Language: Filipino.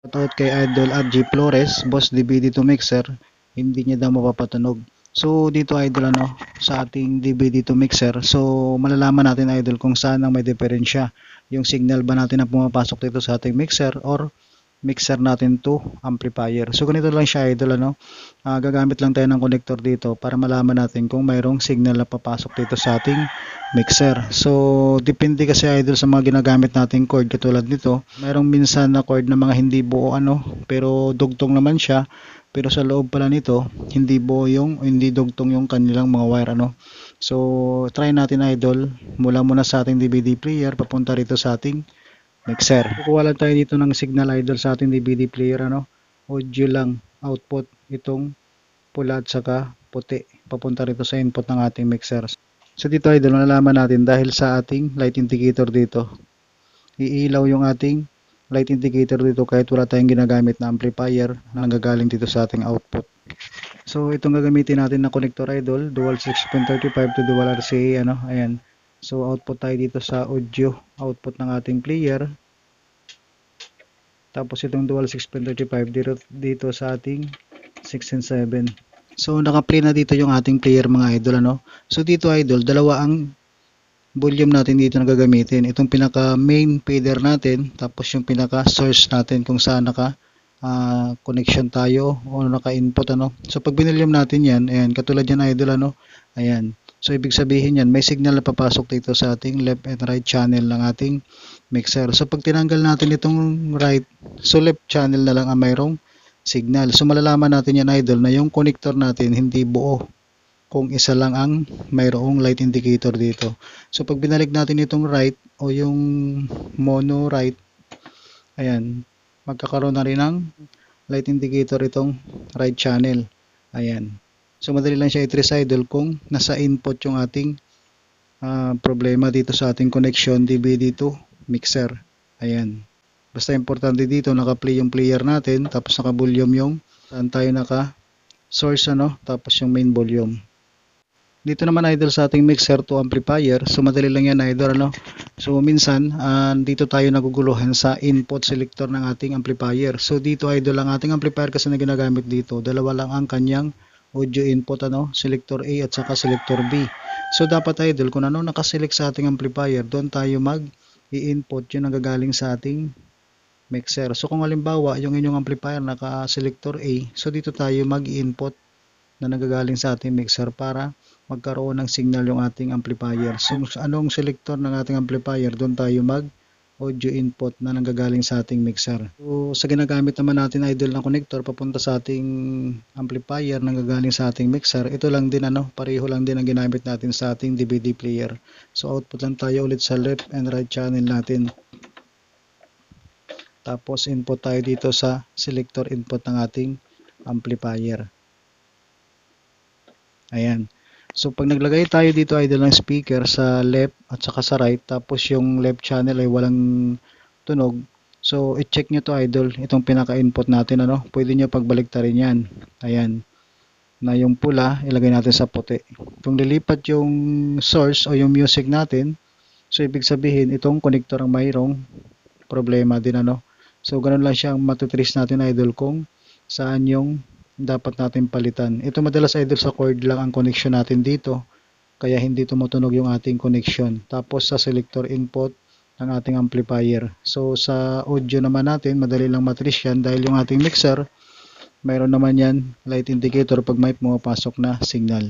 Shoutout kay Idol RG Flores, Boss DBD2 Mixer, hindi niya daw mapapatunog. So dito idol ano sa ating DBD2 mixer. So malalaman natin idol kung saan ang may diferensya. Yung signal ba natin na pumapasok dito sa ating mixer or mixer natin to amplifier. So ganito lang siya idol ano. Ah, gagamit lang tayo ng connector dito para malaman natin kung mayroong signal na papasok dito sa ating mixer. So depende kasi idol sa mga ginagamit nating cord katulad nito. Mayroong minsan na cord na mga hindi buo ano pero dugtong naman siya pero sa loob pala nito hindi buo yung hindi dugtong yung kanilang mga wire ano so try natin idol mula muna sa ating DVD player papunta rito sa ating mixer kukuha lang tayo dito ng signal idol sa ating DVD player ano? Audio lang output itong pula at saka puti. Papunta rito sa input ng ating mixer. So dito idol malalaman natin dahil sa ating light indicator dito. Iilaw yung ating light indicator dito kahit wala tayong ginagamit na amplifier na nanggagaling dito sa ating output. So itong gagamitin natin na connector idol, dual 6.35 to dual RCA ano, ayan. So output tayo dito sa audio output ng ating player. Tapos itong dual 6.35 dito, dito sa ating 6 and 7. So naka-play na dito yung ating player mga idol ano. So dito idol, dalawa ang volume natin dito na gagamitin. Itong pinaka main fader natin, tapos yung pinaka source natin kung saan naka ah, connection tayo o naka input ano. So pag binilyum natin yan, ayan, katulad yan idol ano, ayan. So ibig sabihin yan, may signal na papasok dito sa ating left and right channel ng ating mixer. So pag tinanggal natin itong right, so left channel na lang ang mayroong signal. So malalaman natin yan idol na yung connector natin hindi buo kung isa lang ang mayroong light indicator dito. So pag binalik natin itong right o yung mono right, ayan, magkakaroon na rin ng light indicator itong right channel. Ayan. So madali lang siya idol kung nasa input yung ating ah, problema dito sa ating connection DVD to mixer. Ayan. Basta importante dito naka-play yung player natin tapos naka-volume yung saan tayo naka source ano tapos yung main volume. Dito naman idol sa ating mixer to amplifier. So madali lang yan idol ano. So minsan ah, dito tayo naguguluhan sa input selector ng ating amplifier. So dito idol ang ating amplifier kasi na ginagamit dito. Dalawa lang ang kanyang audio input ano, selector A at saka selector B. So dapat idol kung ano nakaselect sa ating amplifier, doon tayo mag i-input yung nagagaling sa ating mixer. So kung halimbawa yung inyong amplifier naka-selector A, so dito tayo mag-i-input na nagagaling sa ating mixer para magkaroon ng signal yung ating amplifier. So anong selector ng ating amplifier, doon tayo mag audio input na nanggagaling sa ating mixer. So sa ginagamit naman natin idol na connector papunta sa ating amplifier nanggagaling sa ating mixer, ito lang din ano, pareho lang din ang ginamit natin sa ating DVD player. So output lang tayo ulit sa left and right channel natin. Tapos input tayo dito sa selector input ng ating amplifier. Ayan. So pag naglagay tayo dito idol ng speaker sa left at saka sa right tapos yung left channel ay walang tunog. So i-check nyo to idol itong pinaka-input natin ano. Pwede nyo pagbaliktarin yan. Ayan. Na yung pula ilagay natin sa puti. Kung lilipat yung source o yung music natin so ibig sabihin itong connector ang mayroong problema din ano. So ganun lang siyang matutrace natin idol kung saan yung dapat natin palitan. Ito madalas idol sa cord lang ang connection natin dito. Kaya hindi tumutunog yung ating connection. Tapos sa selector input ng ating amplifier. So sa audio naman natin, madali lang matrace yan dahil yung ating mixer, mayroon naman yan light indicator pag may pumapasok na signal.